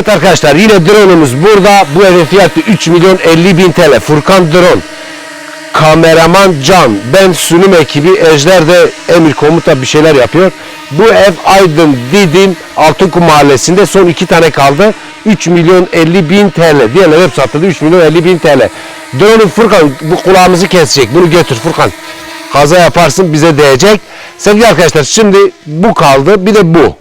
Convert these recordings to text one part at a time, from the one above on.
Evet arkadaşlar yine drone'umuz burada. Bu evin fiyatı 3 milyon 50 bin TL. Furkan Drone. Kameraman Can. Ben sunum ekibi. Ejder de emir komuta bir şeyler yapıyor. Bu ev Aydın Didim Altınkum mahallesinde son iki tane kaldı. 3 milyon 50 bin TL. Diğerleri hep satıldı. 3 milyon 50 bin TL. Drone'u Furkan bu kulağımızı kesecek. Bunu götür Furkan. Kaza yaparsın bize değecek. Sevgili arkadaşlar şimdi bu kaldı. Bir de bu.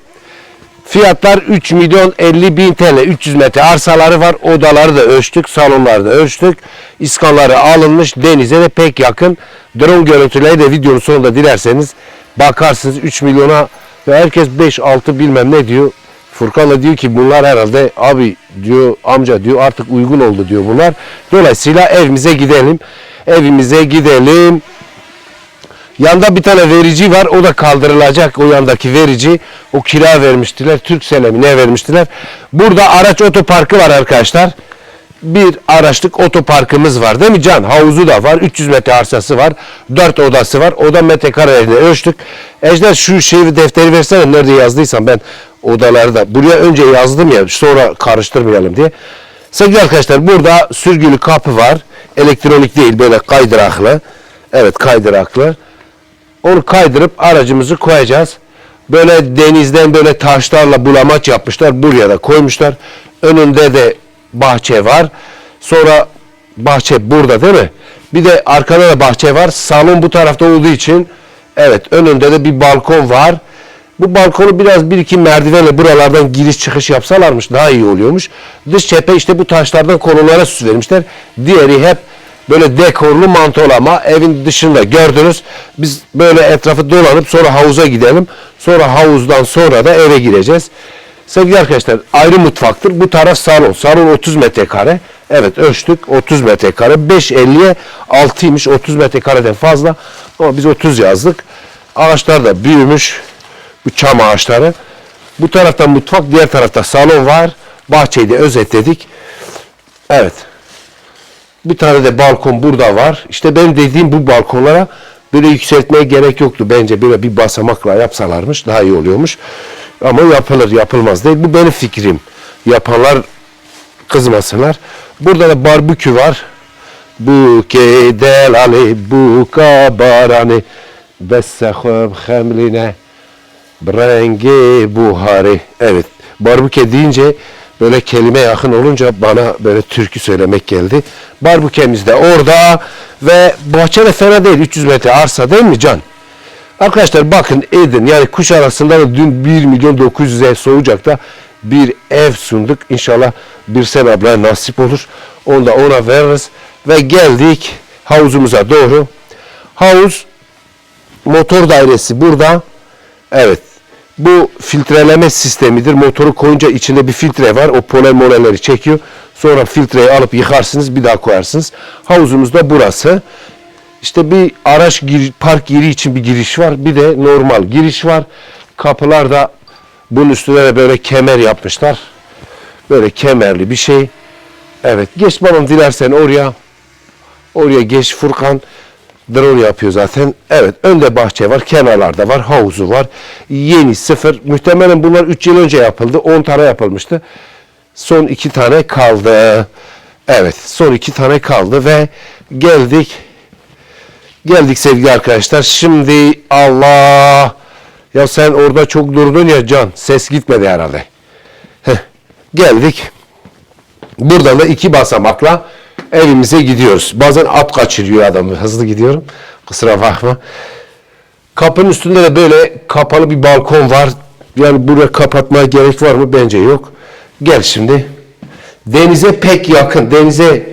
Fiyatlar 3 milyon 50 bin TL. 300 metre arsaları var. Odaları da ölçtük. Salonları da ölçtük. İskanları alınmış. Denize de pek yakın. Drone görüntüleri de videonun sonunda dilerseniz bakarsınız 3 milyona ve herkes 5-6 bilmem ne diyor. Furkan da diyor ki bunlar herhalde abi diyor amca diyor artık uygun oldu diyor bunlar. Dolayısıyla evimize gidelim. Evimize gidelim. Yanda bir tane verici var. O da kaldırılacak. O yandaki verici. O kira vermiştiler. Türksel'e mi ne vermiştiler. Burada araç otoparkı var arkadaşlar. Bir araçlık otoparkımız var değil mi Can? Havuzu da var. 300 metre arsası var. 4 odası var. Oda metrekarelerini ölçtük. Ejder şu şeyi defteri versene. Nerede yazdıysam ben odaları da. Buraya önce yazdım ya. Sonra karıştırmayalım diye. Sevgili arkadaşlar burada sürgülü kapı var. Elektronik değil böyle kaydıraklı. Evet kaydıraklı. Onu kaydırıp aracımızı koyacağız. Böyle denizden böyle taşlarla bulamaç yapmışlar. Buraya da koymuşlar. Önünde de bahçe var. Sonra bahçe burada değil mi? Bir de arkada da bahçe var. Salon bu tarafta olduğu için evet önünde de bir balkon var. Bu balkonu biraz bir iki merdivenle buralardan giriş çıkış yapsalarmış daha iyi oluyormuş. Dış cephe işte bu taşlardan konulara süs vermişler. Diğeri hep böyle dekorlu mantolama evin dışında gördünüz. Biz böyle etrafı dolanıp sonra havuza gidelim. Sonra havuzdan sonra da eve gireceğiz. Sevgili arkadaşlar ayrı mutfaktır. Bu taraf salon. Salon 30 metrekare. Evet ölçtük 30 metrekare. 5.50'ye 6'ymış 30 metrekareden fazla. Ama biz 30 yazdık. Ağaçlar da büyümüş. Bu çam ağaçları. Bu tarafta mutfak, diğer tarafta salon var. Bahçeyi de özetledik. Evet. Bir tane de balkon burada var. İşte benim dediğim bu balkonlara böyle yükseltmeye gerek yoktu. Bence böyle bir basamakla yapsalarmış daha iyi oluyormuş. Ama yapılır yapılmaz değil. Bu benim fikrim. Yapanlar kızmasınlar. Burada da barbekü var. Bu kedel ali bu kabarani bessehum hemline Brengi buhari. Evet. Barbuke deyince böyle kelime yakın olunca bana böyle türkü söylemek geldi. Barbukemiz de orada ve bahçe de fena değil. 300 metre arsa değil mi Can? Arkadaşlar bakın edin yani kuş arasında da dün 1 milyon 900 ev Soğucak'ta bir ev sunduk. İnşallah Birsel ablaya nasip olur. Onu da ona veririz. Ve geldik havuzumuza doğru. Havuz motor dairesi burada. Evet. Bu filtreleme sistemidir. Motoru koyunca içinde bir filtre var. O polen molenleri çekiyor. Sonra filtreyi alıp yıkarsınız. Bir daha koyarsınız. Havuzumuz da burası. İşte bir araç gir, park yeri için bir giriş var. Bir de normal giriş var. Kapılar da bunun üstüne de böyle kemer yapmışlar. Böyle kemerli bir şey. Evet. Geç babam dilersen oraya. Oraya geç Furkan. Drone yapıyor zaten. Evet önde bahçe var, kenarlarda var, havuzu var. Yeni sıfır. Muhtemelen bunlar 3 yıl önce yapıldı. 10 tane yapılmıştı. Son 2 tane kaldı. Evet son 2 tane kaldı ve geldik. Geldik sevgili arkadaşlar. Şimdi Allah ya sen orada çok durdun ya Can. Ses gitmedi herhalde. Heh, geldik. Buradan da iki basamakla evimize gidiyoruz. Bazen at kaçırıyor adamı. Hızlı gidiyorum. Kusura bakma. Kapının üstünde de böyle kapalı bir balkon var. Yani buraya kapatmaya gerek var mı? Bence yok. Gel şimdi. Denize pek yakın. Denize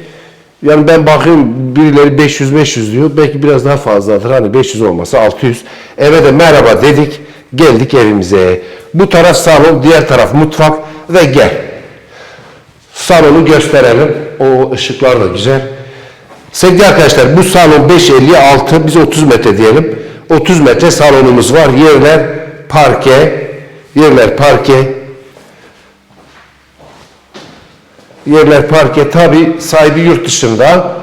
yani ben bakıyorum birileri 500-500 diyor. Belki biraz daha fazladır. Hani 500 olmasa 600. Eve de merhaba dedik. Geldik evimize. Bu taraf salon, diğer taraf mutfak ve gel. Salonu gösterelim. O ışıklar da güzel. Sevgili arkadaşlar bu salon 5.56 biz 30 metre diyelim. 30 metre salonumuz var. Yerler parke. Yerler parke. Yerler parke. Tabi sahibi yurt dışında.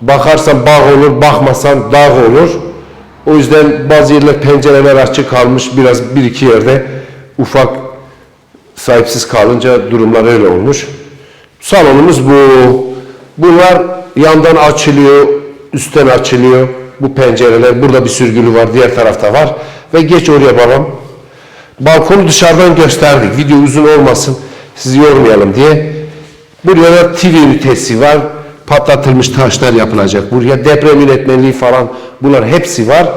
Bakarsan bağ olur, bakmasan dağ olur. O yüzden bazı yerler pencereler açık kalmış. Biraz bir iki yerde ufak Sahipsiz kalınca durumlar öyle olmuş. Salonumuz bu. Bunlar yandan açılıyor, üstten açılıyor. Bu pencereler, burada bir sürgülü var, diğer tarafta var. Ve geç oraya babam. Balkonu dışarıdan gösterdik. Video uzun olmasın, sizi yormayalım diye. Buraya da TV ünitesi var. Patlatılmış taşlar yapılacak. Buraya deprem yönetmenliği falan bunlar hepsi var.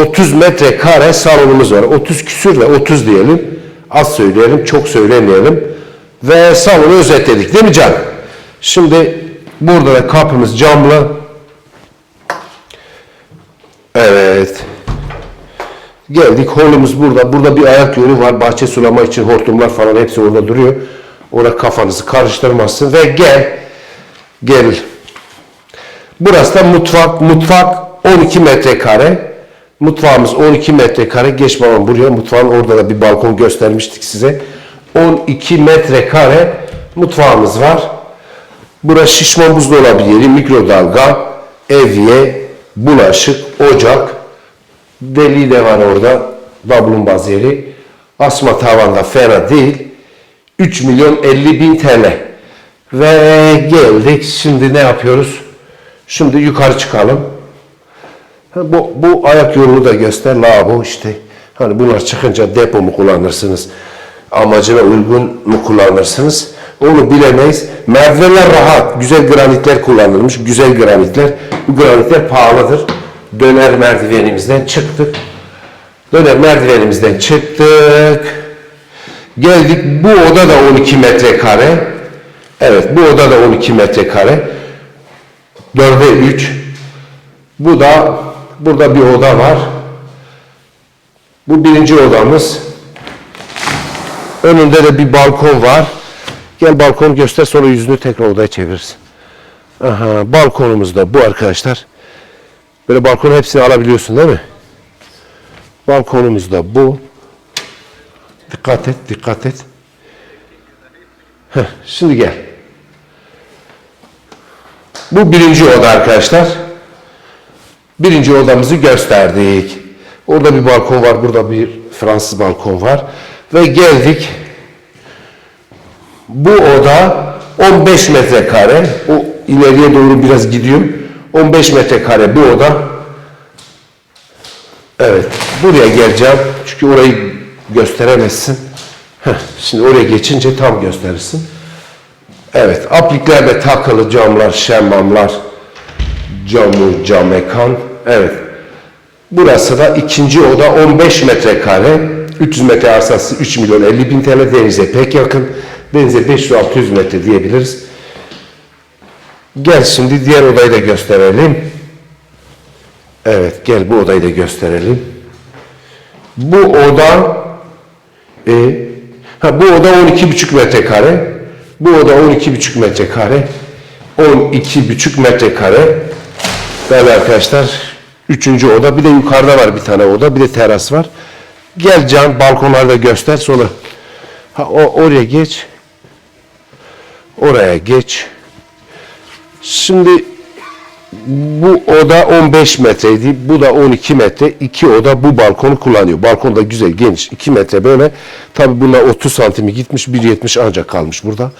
30 metrekare salonumuz var. 30 küsür ve 30 diyelim. Az söyleyelim, çok söylemeyelim. Ve salonu özetledik değil mi Can? Şimdi burada da kapımız camlı. Evet. Geldik holumuz burada. Burada bir ayak yolu var. Bahçe sulama için hortumlar falan hepsi orada duruyor. Orada kafanızı karıştırmazsın ve gel. Gel. Burası da mutfak. Mutfak 12 metrekare. Mutfağımız 12 metrekare. Geç babam buraya. Mutfağın orada da bir balkon göstermiştik size. 12 metrekare mutfağımız var. Burası şişman buzdolabı yeri, mikrodalga, evye, bulaşık, ocak. Deliği de var orada. Dablumbaz yeri. Asma tavanda fena değil. 3 milyon 50 bin TL. Ve geldik. Şimdi ne yapıyoruz? Şimdi yukarı çıkalım. Bu, bu ayak yolunu da göster. Lavabo işte. Hani bunlar çıkınca depo mu kullanırsınız? Amacına uygun mu kullanırsınız? Onu bilemeyiz. Merdivenler rahat. Güzel granitler kullanılmış. Güzel granitler. Bu granitler pahalıdır. Döner merdivenimizden çıktık. Döner merdivenimizden çıktık. Geldik. Bu oda da 12 metrekare. Evet bu oda da 12 metrekare. 4'e 3. Bu da burada bir oda var. Bu birinci odamız. Önünde de bir balkon var. Gel balkon göster sonra yüzünü tekrar odaya çevirsin. Aha, balkonumuz da bu arkadaşlar. Böyle balkonu hepsini alabiliyorsun değil mi? Balkonumuz da bu. Dikkat et, dikkat et. Heh, şimdi gel. Bu birinci oda arkadaşlar. Birinci odamızı gösterdik. Orada bir balkon var, burada bir Fransız balkon var. Ve geldik. Bu oda 15 metrekare. O ileriye doğru biraz gidiyor. 15 metrekare bu oda. Evet. Buraya geleceğim. Çünkü orayı gösteremezsin. Heh, şimdi oraya geçince tam gösterirsin. Evet. Apliklerle takılı camlar, şemmamlar, camur, cam mekan. Evet. Burası da ikinci oda 15 metrekare. 300 metre arsası 3 milyon 50 bin TL denize pek yakın. Denize 500-600 metre diyebiliriz. Gel şimdi diğer odayı da gösterelim. Evet gel bu odayı da gösterelim. Bu oda e, ha, bu oda 12,5 metrekare. Bu oda 12,5 metrekare. 12,5 metrekare. Değerli arkadaşlar üçüncü oda bir de yukarıda var bir tane oda bir de teras var. Gel Can balkonları da göster sonra. Ha, o, oraya geç. Oraya geç. Şimdi bu oda 15 metreydi. Bu da 12 metre. İki oda bu balkonu kullanıyor. Balkon da güzel geniş. 2 metre böyle. Tabi bunlar 30 santimi gitmiş. 1.70 ancak kalmış burada.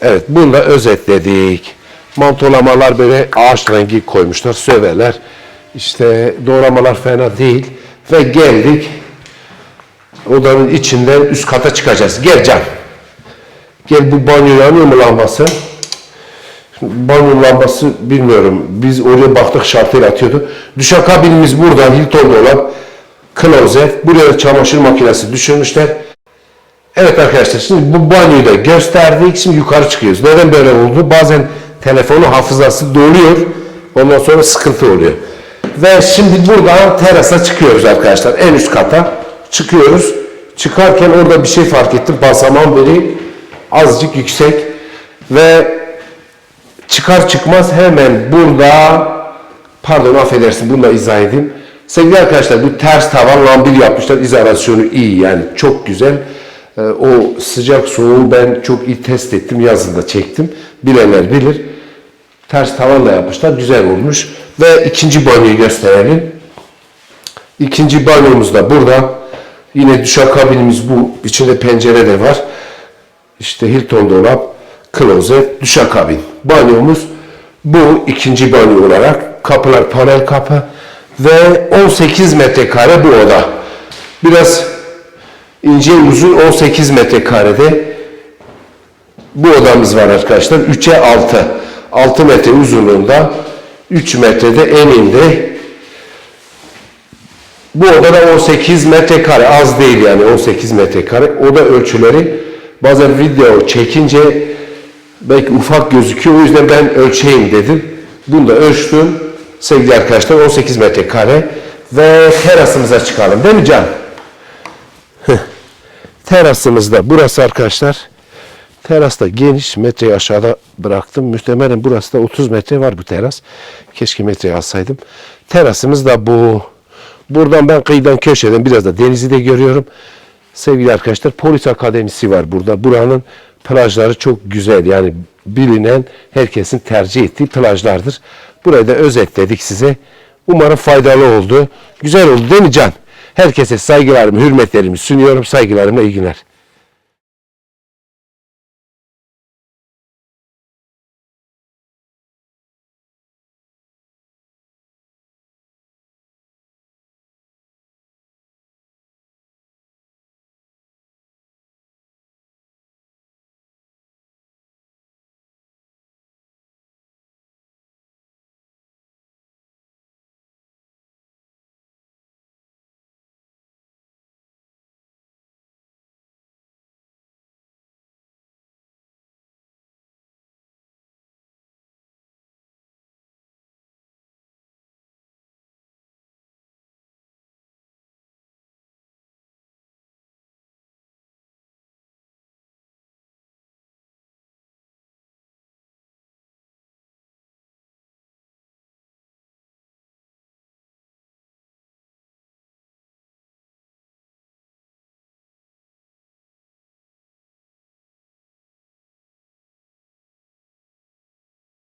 Evet bunu da özetledik. Mantolamalar böyle ağaç rengi koymuşlar. Söveler. İşte doğramalar fena değil. Ve geldik. Odanın içinden üst kata çıkacağız. Gel Can. Gel bu banyo yanıyor mu lambası? Banyo lambası bilmiyorum. Biz oraya baktık şartıyla atıyordu. Duşakabinimiz buradan Hilton'da olan klozet. Buraya çamaşır makinesi düşürmüşler. Evet arkadaşlar şimdi bu banyoyu da gösterdik. Şimdi yukarı çıkıyoruz. Neden böyle oldu? Bazen telefonu hafızası doluyor. Ondan sonra sıkıntı oluyor. Ve şimdi buradan terasa çıkıyoruz arkadaşlar. En üst kata çıkıyoruz. Çıkarken orada bir şey fark ettim. Basaman beri azıcık yüksek. Ve çıkar çıkmaz hemen burada pardon affedersin bunu da izah edeyim. Sevgili arkadaşlar bu ters tavan lambil yapmışlar. İzolasyonu iyi yani çok güzel. Ee, o sıcak soğuğu ben çok iyi test ettim. Yazında çektim. Bilenler bilir. Ters tavanla yapmışlar. Güzel olmuş. Ve ikinci banyoyu gösterelim. İkinci banyomuz da burada. Yine duşakabinimiz bu. İçinde pencere de var. İşte Hilton dolap, klozet, duşakabin. Banyomuz bu ikinci banyo olarak. Kapılar panel kapı ve 18 metrekare bu oda. Biraz ince uzun 18 metrekarede bu odamız var arkadaşlar. 3'e 6. 6 metre uzunluğunda 3 metrede eninde bu odada 18 metrekare az değil yani 18 metrekare. Oda ölçüleri bazen video çekince belki ufak gözüküyor. O yüzden ben ölçeyim dedim. Bunu da ölçtüm. Sevgili arkadaşlar 18 metrekare ve terasımıza çıkalım değil mi Can? Terasımızda burası arkadaşlar. Teras da geniş. Metreyi aşağıda bıraktım. Muhtemelen burası da 30 metre var bu teras. Keşke metreyi alsaydım. Terasımız da bu. Buradan ben kıyıdan köşeden biraz da denizi de görüyorum. Sevgili arkadaşlar polis akademisi var burada. Buranın plajları çok güzel. Yani bilinen herkesin tercih ettiği plajlardır. Burayı da özetledik size. Umarım faydalı oldu. Güzel oldu değil mi Can? Herkese saygılarımı, hürmetlerimi sunuyorum. Saygılarımla iyi günler.